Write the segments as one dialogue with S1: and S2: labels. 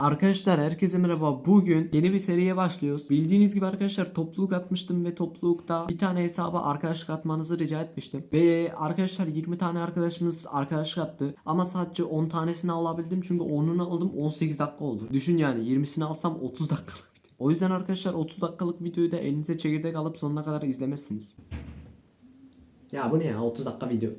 S1: Arkadaşlar herkese merhaba. Bugün yeni bir seriye başlıyoruz. Bildiğiniz gibi arkadaşlar topluluk atmıştım ve toplulukta bir tane hesaba arkadaşlık atmanızı rica etmiştim. Ve arkadaşlar 20 tane arkadaşımız arkadaşlık attı. Ama sadece 10 tanesini alabildim çünkü 10'unu aldım 18 dakika oldu. Düşün yani 20'sini alsam 30 dakikalık. O yüzden arkadaşlar 30 dakikalık videoyu da elinize çekirdek alıp sonuna kadar izlemezsiniz. Ya bu ne ya 30 dakika video.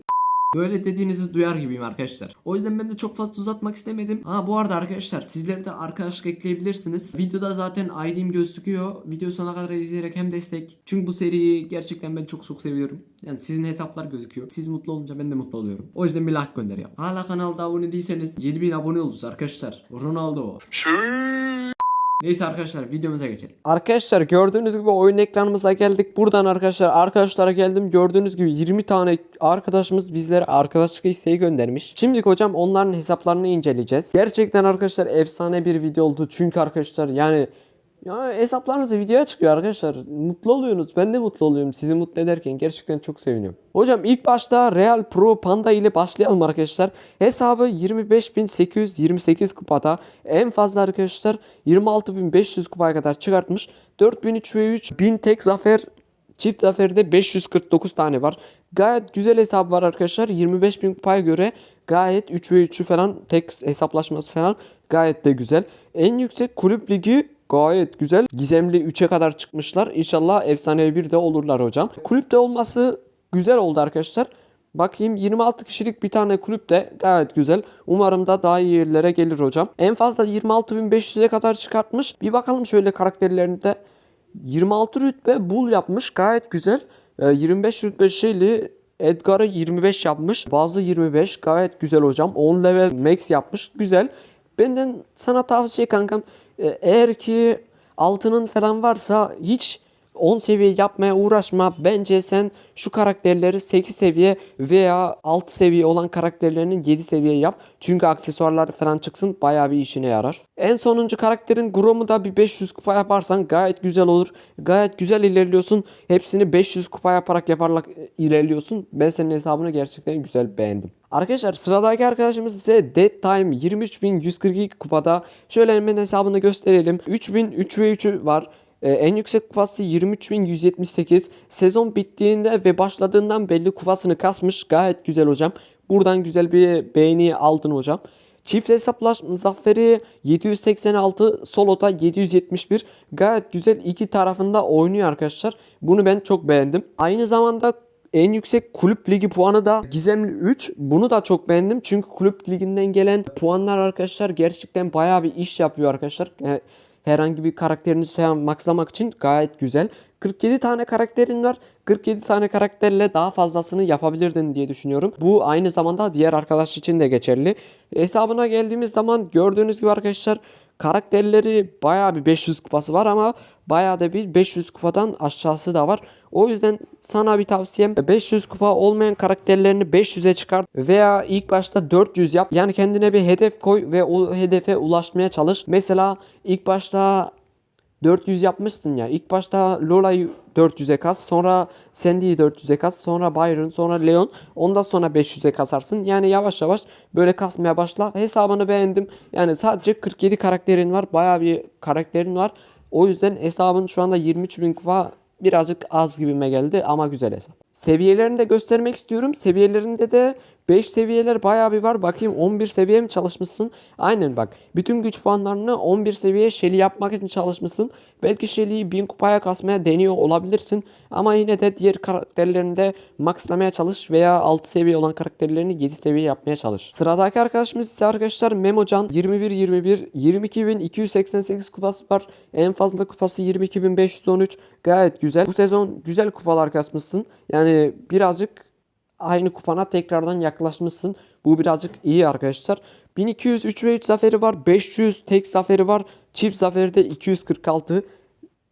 S1: Böyle dediğinizi duyar gibiyim arkadaşlar. O yüzden ben de çok fazla uzatmak istemedim. Ha bu arada arkadaşlar sizleri de arkadaşlık ekleyebilirsiniz. Videoda zaten ID'm gözüküyor. Video sonuna kadar izleyerek hem destek. Çünkü bu seriyi gerçekten ben çok çok seviyorum. Yani sizin hesaplar gözüküyor. Siz mutlu olunca ben de mutlu oluyorum. O yüzden bir like gönder ya. Hala kanalda abone değilseniz 7000 abone oluruz arkadaşlar. Ronaldo. Neyse arkadaşlar videomuza geçelim.
S2: Arkadaşlar gördüğünüz gibi oyun ekranımıza geldik. Buradan arkadaşlar arkadaşlara geldim. Gördüğünüz gibi 20 tane arkadaşımız bizlere arkadaşlık isteği göndermiş. Şimdi hocam onların hesaplarını inceleyeceğiz. Gerçekten arkadaşlar efsane bir video oldu. Çünkü arkadaşlar yani ya hesaplarınız videoya çıkıyor arkadaşlar. Mutlu oluyorsunuz. Ben de mutlu oluyorum. Sizi mutlu ederken gerçekten çok seviniyorum. Hocam ilk başta Real Pro Panda ile başlayalım arkadaşlar. Hesabı 25.828 kupada. En fazla arkadaşlar 26.500 kupaya kadar çıkartmış. 4003 ve 3 1000 tek zafer Çift zaferde 549 tane var. Gayet güzel hesap var arkadaşlar. 25.000 kupaya göre gayet 3 ve 3'ü falan tek hesaplaşması falan gayet de güzel. En yüksek kulüp ligi gayet güzel. Gizemli 3'e kadar çıkmışlar. İnşallah efsanevi bir de olurlar hocam. Kulüpte olması güzel oldu arkadaşlar. Bakayım 26 kişilik bir tane kulüp de gayet güzel. Umarım da daha iyi yerlere gelir hocam. En fazla 26.500'e kadar çıkartmış. Bir bakalım şöyle karakterlerinde 26 rütbe bul yapmış gayet güzel. Ee, 25 rütbe şeyli Edgar'ı 25 yapmış. Bazı 25 gayet güzel hocam. 10 level max yapmış. Güzel. Benden sana tavsiye kankam. Eğer ki altının falan varsa hiç 10 seviye yapmaya uğraşma. Bence sen şu karakterleri 8 seviye veya 6 seviye olan karakterlerinin 7 seviye yap. Çünkü aksesuarlar falan çıksın bayağı bir işine yarar. En sonuncu karakterin Grom'u da bir 500 kupa yaparsan gayet güzel olur. Gayet güzel ilerliyorsun. Hepsini 500 kupa yaparak yaparlar ilerliyorsun. Ben senin hesabını gerçekten güzel beğendim. Arkadaşlar sıradaki arkadaşımız ise Dead Time 23.142 kupada. Şöyle hemen hesabını gösterelim. 3003 ve 3'ü var. Ee, en yüksek kupası 23.178. Sezon bittiğinde ve başladığından belli kupasını kasmış. Gayet güzel hocam. Buradan güzel bir beğeni aldın hocam. Çift hesaplaşma zaferi 786, soloda 771. Gayet güzel iki tarafında oynuyor arkadaşlar. Bunu ben çok beğendim. Aynı zamanda en yüksek kulüp ligi puanı da Gizemli 3. Bunu da çok beğendim. Çünkü kulüp liginden gelen puanlar arkadaşlar gerçekten bayağı bir iş yapıyor arkadaşlar. Yani herhangi bir karakterinizi falan maxlamak için gayet güzel. 47 tane karakterin var. 47 tane karakterle daha fazlasını yapabilirdin diye düşünüyorum. Bu aynı zamanda diğer arkadaş için de geçerli. Hesabına geldiğimiz zaman gördüğünüz gibi arkadaşlar karakterleri bayağı bir 500 kupası var ama bayağı da bir 500 kupadan aşağısı da var. O yüzden sana bir tavsiyem 500 kupa olmayan karakterlerini 500'e çıkart veya ilk başta 400 yap. Yani kendine bir hedef koy ve o hedefe ulaşmaya çalış. Mesela ilk başta 400 yapmışsın ya. İlk başta Lola'yı 400'e kas, sonra Sandy'yi 400'e kas, sonra Byron, sonra Leon. Ondan sonra 500'e kasarsın. Yani yavaş yavaş böyle kasmaya başla. Hesabını beğendim. Yani sadece 47 karakterin var. Bayağı bir karakterin var. O yüzden hesabın şu anda 23.000 kupa birazcık az gibime geldi ama güzel hesap. Seviyelerini de göstermek istiyorum. Seviyelerinde de 5 seviyeler bayağı bir var. Bakayım 11 seviye mi çalışmışsın? Aynen bak. Bütün güç puanlarını 11 seviye Shelly yapmak için çalışmışsın. Belki Shelly'yi 1000 kupaya kasmaya deniyor olabilirsin. Ama yine de diğer karakterlerini de maxlamaya çalış veya 6 seviye olan karakterlerini 7 seviye yapmaya çalış. Sıradaki arkadaşımız ise arkadaşlar Memocan 21 21 22288 kupası var. En fazla kupası 22513. Gayet güzel. Bu sezon güzel kupalar kasmışsın. Yani birazcık aynı kupana tekrardan yaklaşmışsın. Bu birazcık iyi arkadaşlar. 1200 3 ve 3 zaferi var. 500 tek zaferi var. Çift zaferi de 246.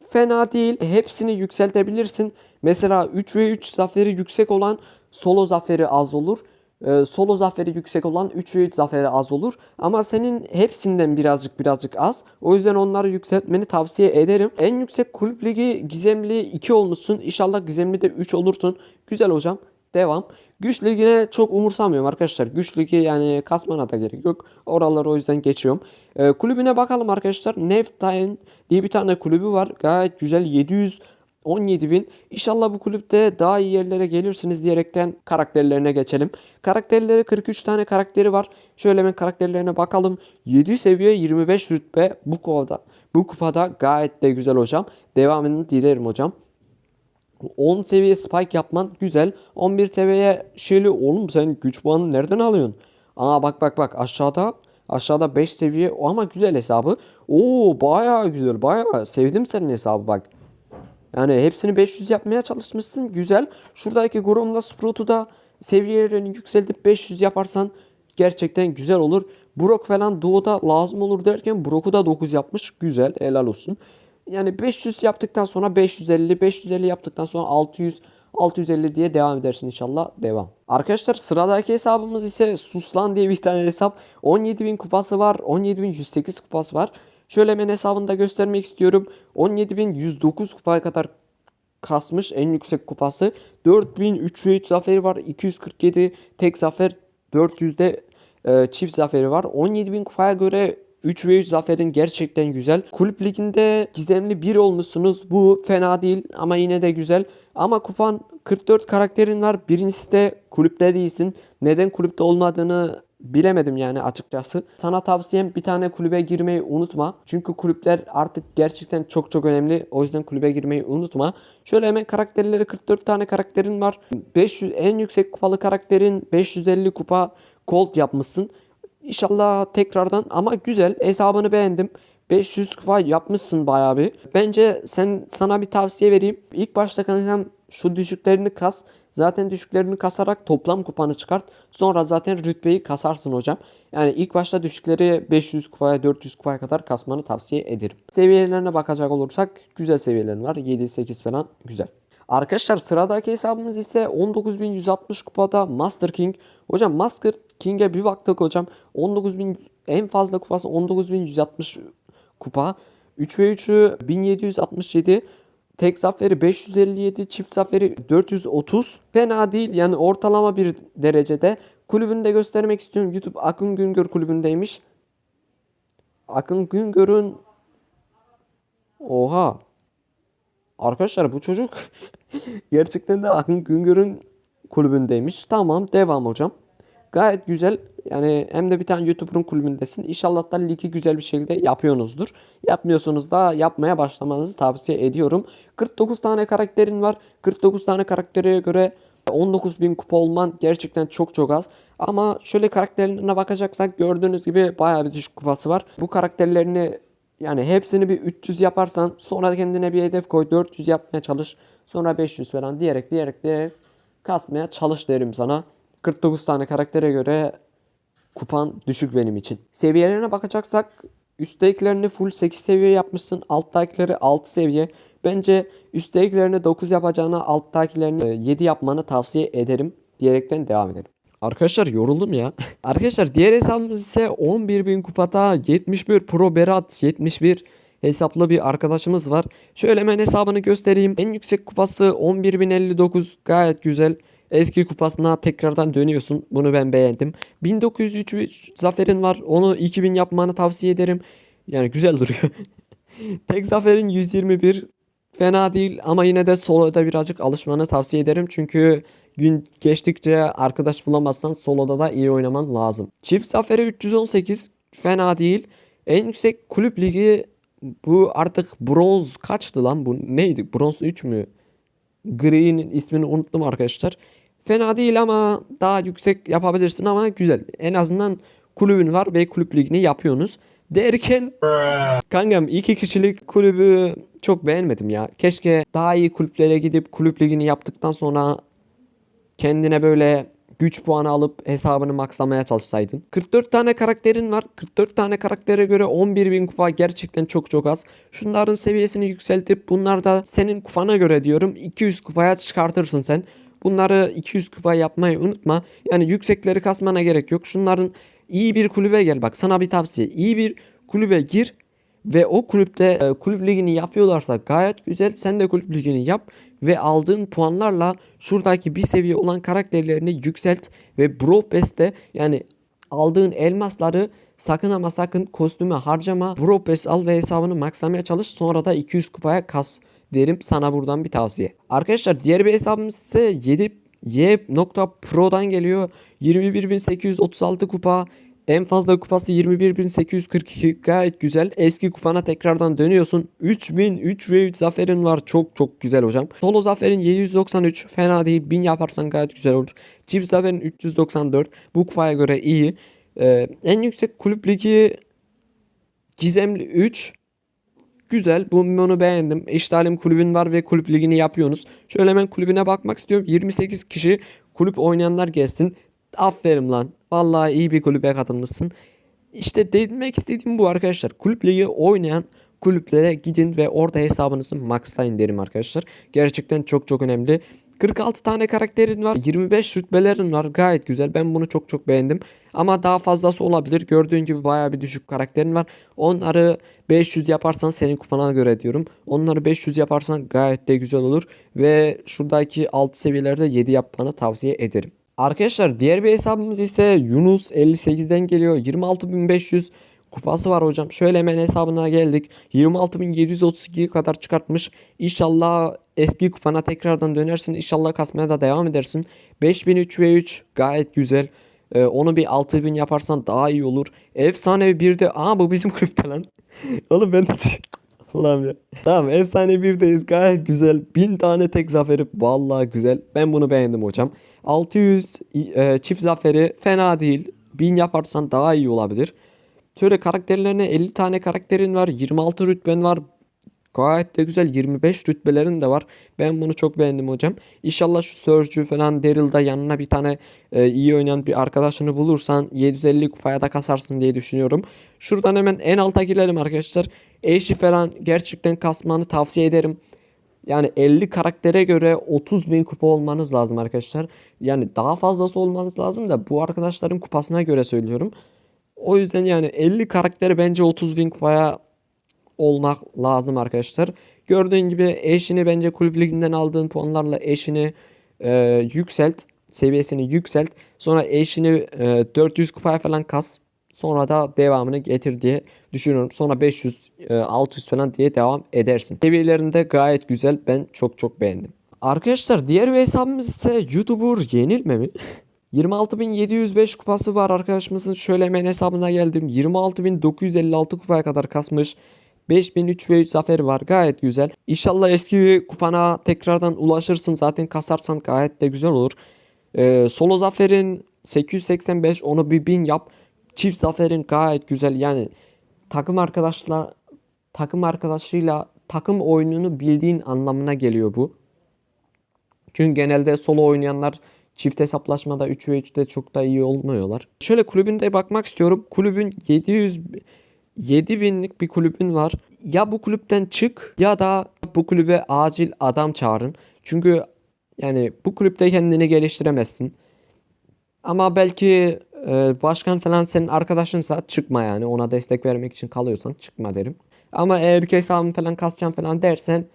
S2: Fena değil. Hepsini yükseltebilirsin. Mesela 3 ve 3 zaferi yüksek olan solo zaferi az olur. Ee, solo zaferi yüksek olan 3 ve 3 zaferi az olur. Ama senin hepsinden birazcık birazcık az. O yüzden onları yükseltmeni tavsiye ederim. En yüksek kulüp ligi gizemli 2 olmuşsun. İnşallah gizemli de 3 olursun. Güzel hocam. Devam. Güç ligine çok umursamıyorum arkadaşlar. Güç ligi yani kasmana da gerek yok. Oraları o yüzden geçiyorum. Ee, kulübüne bakalım arkadaşlar. Neftine diye bir tane kulübü var. Gayet güzel 717 bin. İnşallah bu kulüpte daha iyi yerlere gelirsiniz diyerekten karakterlerine geçelim. Karakterleri 43 tane karakteri var. Şöyle hemen karakterlerine bakalım. 7 seviye 25 rütbe bu kupada. Bu kupada gayet de güzel hocam. Devamını dilerim hocam. 10 seviye spike yapman güzel. 11 seviye şeyli oğlum sen güç puanı nereden alıyorsun? Aa bak bak bak aşağıda aşağıda 5 seviye ama güzel hesabı. Oo bayağı güzel bayağı sevdim senin hesabı bak. Yani hepsini 500 yapmaya çalışmışsın güzel. Şuradaki Grom'da Sprout'u da seviyelerini yükseltip 500 yaparsan gerçekten güzel olur. Brock falan Duo'da lazım olur derken Brock'u da 9 yapmış. Güzel helal olsun. Yani 500 yaptıktan sonra 550, 550 yaptıktan sonra 600, 650 diye devam edersin inşallah. Devam. Arkadaşlar sıradaki hesabımız ise Suslan diye bir tane hesap. 17.000 kupası var. 17.108 kupası var. Şöyle hemen hesabını da göstermek istiyorum. 17.109 kupaya kadar kasmış en yüksek kupası. 4303 zaferi var. 247 tek zafer. 400'de e, çift zaferi var. 17.000 kupaya göre 3 ve 3 zaferin gerçekten güzel. Kulüp liginde gizemli 1 olmuşsunuz. Bu fena değil ama yine de güzel. Ama kupan 44 karakterin var. Birincisi de kulüpte değilsin. Neden kulüpte olmadığını bilemedim yani açıkçası. Sana tavsiyem bir tane kulübe girmeyi unutma. Çünkü kulüpler artık gerçekten çok çok önemli. O yüzden kulübe girmeyi unutma. Şöyle hemen karakterleri 44 tane karakterin var. 500 en yüksek kupalı karakterin 550 kupa gold yapmışsın. İnşallah tekrardan ama güzel hesabını beğendim. 500 kupa yapmışsın bayağı bir. Bence sen sana bir tavsiye vereyim. İlk başta kankam şu düşüklerini kas. Zaten düşüklerini kasarak toplam kupanı çıkart. Sonra zaten rütbeyi kasarsın hocam. Yani ilk başta düşükleri 500 kupaya 400 kupaya kadar kasmanı tavsiye ederim. Seviyelerine bakacak olursak güzel seviyelerin var. 7-8 falan güzel. Arkadaşlar sıradaki hesabımız ise 19.160 kupada Master King. Hocam Master King'e bir baktık hocam. 19.000 en fazla kupası 19.160 kupa. 3 ve 3'ü 1767. Tek zaferi 557, çift zaferi 430. Fena değil yani ortalama bir derecede. Kulübünü de göstermek istiyorum. YouTube Akın Güngör kulübündeymiş. Akın Güngör'ün Oha. Arkadaşlar bu çocuk gerçekten de Akın Güngör'ün kulübündeymiş. Tamam devam hocam. Gayet güzel. Yani hem de bir tane YouTuber'ın kulübündesin. İnşallah da ligi güzel bir şekilde yapıyorsunuzdur. Yapmıyorsanız da yapmaya başlamanızı tavsiye ediyorum. 49 tane karakterin var. 49 tane karaktere göre 19.000 kupa olman gerçekten çok çok az. Ama şöyle karakterlerine bakacaksak gördüğünüz gibi bayağı bir düşük kupası var. Bu karakterlerini yani hepsini bir 300 yaparsan sonra kendine bir hedef koy 400 yapmaya çalış. Sonra 500 falan diyerek diyerek diyerek kasmaya çalış derim sana. 49 tane karaktere göre kupan düşük benim için. Seviyelerine bakacaksak üsttekilerini full 8 seviye yapmışsın. Alttakileri 6 seviye. Bence üsttekilerini 9 yapacağına alttakilerini 7 yapmanı tavsiye ederim diyerekten devam edelim. Arkadaşlar yoruldum ya. Arkadaşlar diğer hesabımız ise 11.000 kupada 71 Pro Berat 71 hesaplı bir arkadaşımız var. Şöyle hemen hesabını göstereyim. En yüksek kupası 11.059 gayet güzel. Eski kupasına tekrardan dönüyorsun. Bunu ben beğendim. 1903 zaferin var. Onu 2000 yapmanı tavsiye ederim. Yani güzel duruyor. Tek zaferin 121 fena değil ama yine de solo'da birazcık alışmanı tavsiye ederim. Çünkü gün geçtikçe arkadaş bulamazsan solo'da da iyi oynaman lazım. Çift zaferi 318 fena değil. En yüksek kulüp ligi bu artık bronz kaçtı lan bu neydi? Bronz 3 mü? Gri'nin ismini unuttum arkadaşlar. Fena değil ama daha yüksek yapabilirsin ama güzel. En azından kulübün var ve kulüp ligini yapıyorsunuz. Derken kankam iki kişilik kulübü çok beğenmedim ya. Keşke daha iyi kulüplere gidip kulüp ligini yaptıktan sonra kendine böyle güç puanı alıp hesabını maxlamaya çalışsaydın. 44 tane karakterin var. 44 tane karaktere göre 11.000 kupa gerçekten çok çok az. Şunların seviyesini yükseltip bunlar da senin kufana göre diyorum 200 kupaya çıkartırsın sen. Bunları 200 kupa yapmayı unutma. Yani yüksekleri kasmana gerek yok. Şunların iyi bir kulübe gel. Bak sana bir tavsiye. İyi bir kulübe gir. ve o kulüpte e, kulüp ligini yapıyorlarsa gayet güzel. Sen de kulüp ligini yap ve aldığın puanlarla şuradaki bir seviye olan karakterlerini yükselt ve Brawl Pass'te yani aldığın elmasları sakın ama sakın kostüme harcama. Brawl al ve hesabını maxlamaya çalış. Sonra da 200 kupaya kas derim sana buradan bir tavsiye. Arkadaşlar diğer bir hesabımız ise 7 y.pro'dan geliyor. 21.836 kupa. En fazla kupası 21.842 gayet güzel. Eski kupana tekrardan dönüyorsun. 3003 ve 3 zaferin var. Çok çok güzel hocam. Solo zaferin 793 fena değil. 1000 yaparsan gayet güzel olur. Çift zaferin 394. Bu kupaya göre iyi. Ee, en yüksek kulüp ligi Gizemli 3. Güzel. Bu bunu beğendim. İştalim kulübün var ve kulüp ligini yapıyorsunuz. Şöyle hemen kulübüne bakmak istiyorum. 28 kişi kulüp oynayanlar gelsin. Aferin lan. Vallahi iyi bir kulübe katılmışsın. İşte demek istediğim bu arkadaşlar. Kulüp ligi oynayan kulüplere gidin ve orada hesabınızı maxlayın derim arkadaşlar. Gerçekten çok çok önemli. 46 tane karakterin var. 25 rütbelerin var. Gayet güzel. Ben bunu çok çok beğendim. Ama daha fazlası olabilir. Gördüğün gibi baya bir düşük karakterin var. Onları 500 yaparsan senin kupana göre diyorum. Onları 500 yaparsan gayet de güzel olur. Ve şuradaki alt seviyelerde 7 yapmanı tavsiye ederim. Arkadaşlar diğer bir hesabımız ise Yunus 58'den geliyor. 26500 kupası var hocam. Şöyle hemen hesabına geldik. 26732'ye kadar çıkartmış. İnşallah eski kupana tekrardan dönersin. İnşallah kasmaya da devam edersin. 5003 ve 3 gayet güzel. Ee, onu bir 6000 yaparsan daha iyi olur. Efsane bir de aa bu bizim kulüpte lan. Oğlum ben Allah'ım ya. Tamam efsane birdeyiz gayet güzel. 1000 tane tek zaferi vallahi güzel. Ben bunu beğendim hocam. 600 e, çift zaferi fena değil. 1000 yaparsan daha iyi olabilir. Şöyle karakterlerine 50 tane karakterin var. 26 rütben var. Gayet de güzel 25 rütbelerin de var. Ben bunu çok beğendim hocam. İnşallah şu Surge'ü falan Daryl'da yanına bir tane e, iyi oynayan bir arkadaşını bulursan 750 kupaya da kasarsın diye düşünüyorum. Şuradan hemen en alta girelim arkadaşlar. Eşi falan gerçekten kasmanı tavsiye ederim. Yani 50 karaktere göre 30 bin kupa olmanız lazım arkadaşlar. Yani daha fazlası olmanız lazım da bu arkadaşların kupasına göre söylüyorum. O yüzden yani 50 karakteri bence 30 bin kupaya olmak lazım arkadaşlar. Gördüğün gibi eşini bence kulüp liginden aldığın puanlarla eşini e, yükselt. Seviyesini yükselt. Sonra eşini e, 400 kupaya falan kas. Sonra da devamını getir diye düşünüyorum. Sonra 500, e, 600 falan diye devam edersin. Seviyelerinde gayet güzel. Ben çok çok beğendim. Arkadaşlar diğer bir hesabımız ise YouTuber yenilme mi? 26.705 kupası var arkadaşımızın. Şöyle hemen hesabına geldim. 26.956 kupaya kadar kasmış. 5003 ve 3 zaferi var. Gayet güzel. İnşallah eski kupana tekrardan ulaşırsın. Zaten kasarsan gayet de güzel olur. Ee, solo zaferin 885 onu bir 1000 yap. Çift zaferin gayet güzel. Yani takım arkadaşlar takım arkadaşıyla takım oyununu bildiğin anlamına geliyor bu. Çünkü genelde solo oynayanlar çift hesaplaşmada 3 ve 3'te çok da iyi olmuyorlar. Şöyle kulübünde bakmak istiyorum. Kulübün 700 7000'lik bir kulübün var. Ya bu kulüpten çık ya da bu kulübe acil adam çağırın. Çünkü yani bu kulüpte kendini geliştiremezsin. Ama belki e, başkan falan senin arkadaşınsa çıkma yani. Ona destek vermek için kalıyorsan çıkma derim. Ama eğer ki hesabımı falan kasacağım falan dersen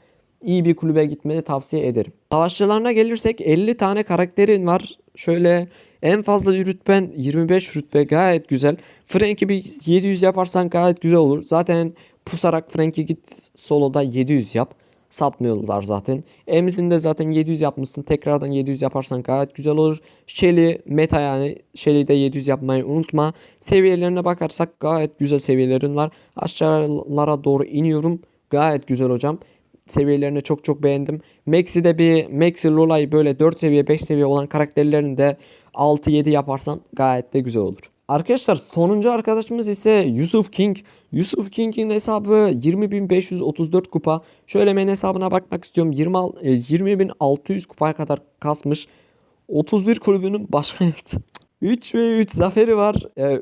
S2: iyi bir kulübe gitmeni tavsiye ederim. Savaşçılarına gelirsek 50 tane karakterin var. Şöyle en fazla rütben 25 rütbe gayet güzel. Frank'i bir 700 yaparsan gayet güzel olur. Zaten pusarak Frank'i git soloda 700 yap. Satmıyorlar zaten. Emzin de zaten 700 yapmışsın. Tekrardan 700 yaparsan gayet güzel olur. Shelly meta yani. Shelly'de 700 yapmayı unutma. Seviyelerine bakarsak gayet güzel seviyelerin var. Aşağılara doğru iniyorum. Gayet güzel hocam. Seviyelerini çok çok beğendim. Maxi'de bir Maxi Lola'yı böyle 4 seviye 5 seviye olan karakterlerini de 6-7 yaparsan gayet de güzel olur. Arkadaşlar sonuncu arkadaşımız ise Yusuf King. Yusuf King'in hesabı 20.534 kupa. Şöyle hemen hesabına bakmak istiyorum. 20 al- e, 20.600 kupaya kadar kasmış. 31 kulübünün başkan yaptı. 3 ve 3 zaferi var. Ee,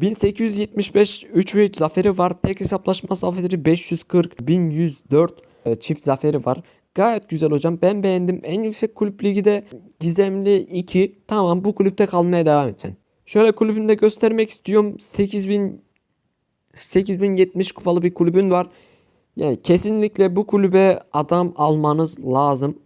S2: 1875 3 ve 3 zaferi var. Tek hesaplaşma zaferi 540 1104 e, çift zaferi var. Gayet güzel hocam. Ben beğendim. En yüksek kulüp ligi de Gizemli 2. Tamam bu kulüpte kalmaya devam et sen. Şöyle kulübümde göstermek istiyorum. 8000 8070 kupalı bir kulübün var. Yani kesinlikle bu kulübe adam almanız lazım.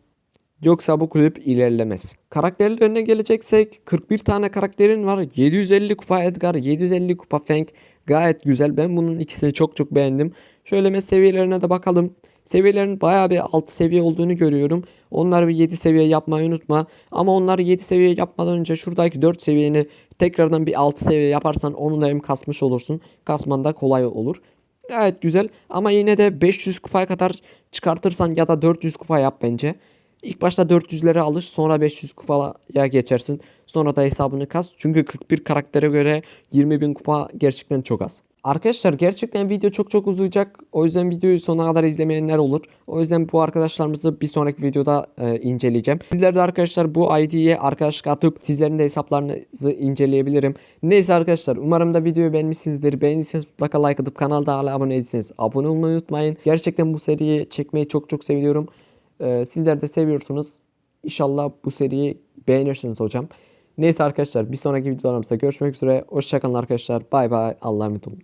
S2: Yoksa bu kulüp ilerlemez. Karakterlerine geleceksek 41 tane karakterin var. 750 kupa Edgar, 750 kupa Fang. Gayet güzel. Ben bunun ikisini çok çok beğendim. Şöyle mes seviyelerine de bakalım. Seviyelerin bayağı bir alt seviye olduğunu görüyorum. Onları bir 7 seviye yapmayı unutma. Ama onları 7 seviye yapmadan önce şuradaki 4 seviyeni tekrardan bir 6 seviye yaparsan onu da hem kasmış olursun. Kasman da kolay olur. Gayet güzel ama yine de 500 kupaya kadar çıkartırsan ya da 400 kupa yap bence. İlk başta 400'lere alış sonra 500 kupaya geçersin. Sonra da hesabını kas. Çünkü 41 karaktere göre 20.000 kupa gerçekten çok az. Arkadaşlar gerçekten video çok çok uzayacak. O yüzden videoyu sona kadar izlemeyenler olur. O yüzden bu arkadaşlarımızı bir sonraki videoda e, inceleyeceğim. Sizler de arkadaşlar bu ID'ye arkadaşlık atıp sizlerin de hesaplarınızı inceleyebilirim. Neyse arkadaşlar umarım da videoyu beğenmişsinizdir. Beğendiyseniz mutlaka like atıp kanalda hala abone değilseniz abone olmayı unutmayın. Gerçekten bu seriyi çekmeyi çok çok seviyorum. E, sizler de seviyorsunuz. İnşallah bu seriyi beğenirsiniz hocam. Neyse arkadaşlar bir sonraki videolarımızda görüşmek üzere. Hoşçakalın arkadaşlar. Bay bay. Allah'a emanet olun.